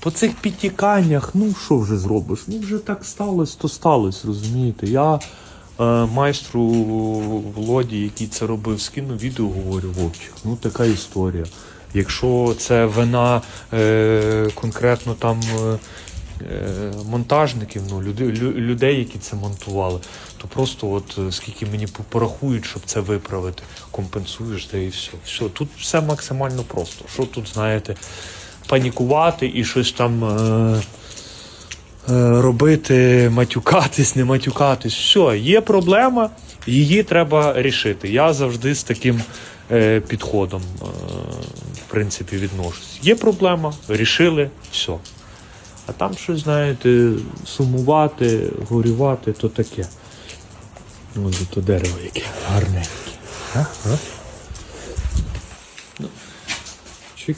по цих підтіканнях, ну що вже зробиш? Ну вже так сталося, то сталося, розумієте? Я е, майстру Володі, який це робив, скинув відео, говорю, Вовчик, ну така історія. Якщо це вина е, конкретно там е, е, монтажників, ну, люди, лю- людей, які це монтували, то просто от е, скільки мені по- порахують, щоб це виправити, компенсуєш та і все. Все, тут все максимально просто. Що тут, знаєте, панікувати і щось там е, е, робити, матюкатись, не матюкатись. Все, є проблема, її треба рішити. Я завжди з таким е, підходом, в принципі, відношусь. Є проблема, рішили, все. А там щось, знаєте, сумувати, горювати то таке. Ну, Ось то дерево яке гарненьке. А? А? Ну, чик.